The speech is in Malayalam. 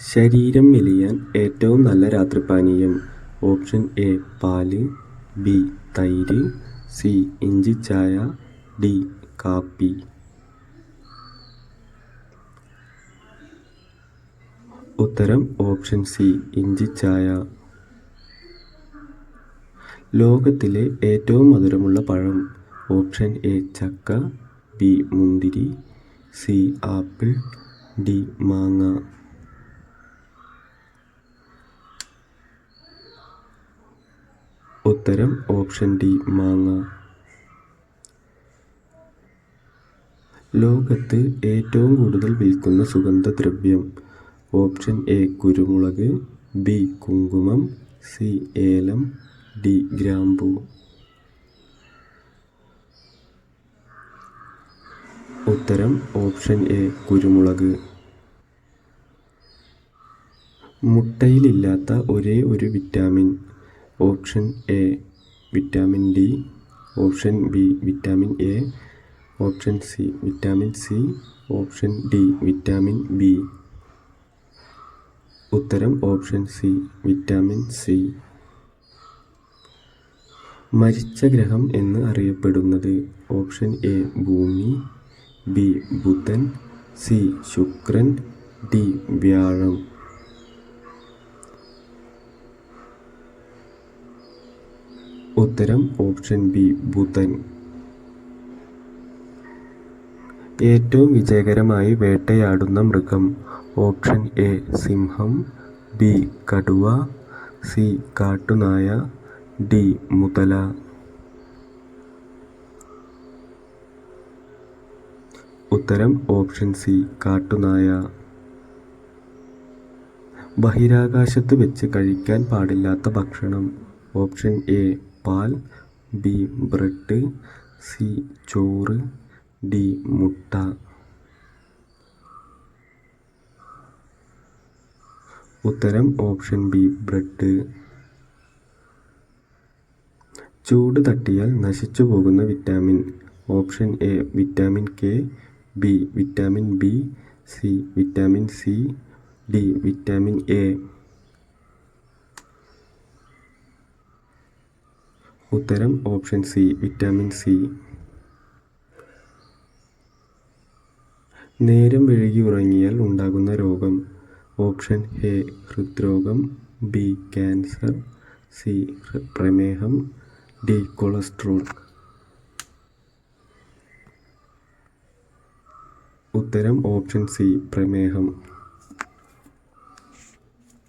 ശരീരം മെലിയാൻ ഏറ്റവും നല്ല രാത്രിപാനീയം ഓപ്ഷൻ എ പാൽ ബി തൈര് സി ഇഞ്ചിച്ചായ ഡി കാപ്പി. ഉത്തരം ഓപ്ഷൻ സി ഇഞ്ചിച്ചായ ലോകത്തിലെ ഏറ്റവും മധുരമുള്ള പഴം ഓപ്ഷൻ എ ചക്ക ബി മുന്തിരി സി ആപ്പിൾ ഡി മാങ്ങ. ഉത്തരം ഓപ്ഷൻ ഡി മാങ്ങ. ലോകത്ത് ഏറ്റവും കൂടുതൽ വിൽക്കുന്ന സുഗന്ധദ്രവ്യം ഓപ്ഷൻ എ കുരുമുളക് ബി കുങ്കുമം സി ഏലം ഡി ഗ്രാമ്പൂ. ഉത്തരം ഓപ്ഷൻ എ കുരുമുളക്. മുട്ടയിലില്ലാത്ത ഒരേ ഒരു vitamin option A vitamin D. Option B vitamin A. Option C vitamin C. Option D vitamin B. ഉത്തരം ഓപ്ഷൻ സി വിറ്റാമിൻ സി. മരിച്ച ഗ്രഹം എന്ന് അറിയപ്പെടുന്നത് ഓപ്ഷൻ എ ഭൂമി ബി ബുധൻ സി ശുക്രൻ ഡി വ്യാഴം. ഉത്തരം ഓപ്ഷൻ ബി ബുധൻ. ഏറ്റവും വിജയകരമായി വേട്ടയാടുന്ന മൃഗം ഓപ്ഷൻ എ സിംഹം ബി കടുവ സി കാട്ടുനായ ഡി മുതല. ഉത്തരം ഓപ്ഷൻ സി കാട്ടുനായ. ബഹിരാകാശത്ത് വെച്ച് കഴിക്കാൻ പാടില്ലാത്ത ഭക്ഷണം ഓപ്ഷൻ എ പാൽ ബി ബ്രെഡ് സി ചോറ് ഡി മുട്ട. ഉത്തരം ഓപ്ഷൻ ബി ബ്രെഡ്. ചൂട് തട്ടിയാൽ നശിച്ചു പോകുന്ന vitamin. Option A vitamin K B vitamin B C vitamin C D vitamin A. ഉത്തരം ഓപ്ഷൻ സി വിറ്റാമിൻ സി. നേരം വിഴുകി ഉറങ്ങിയാൽ ഉണ്ടാകുന്ന രോഗം ഓപ്ഷൻ എ ഹൃദ്രോഗം ബി ക്യാൻസർ സി പ്രമേഹം ഡി കൊളസ്ട്രോൾ. ഉത്തരം ഓപ്ഷൻ സി പ്രമേഹം.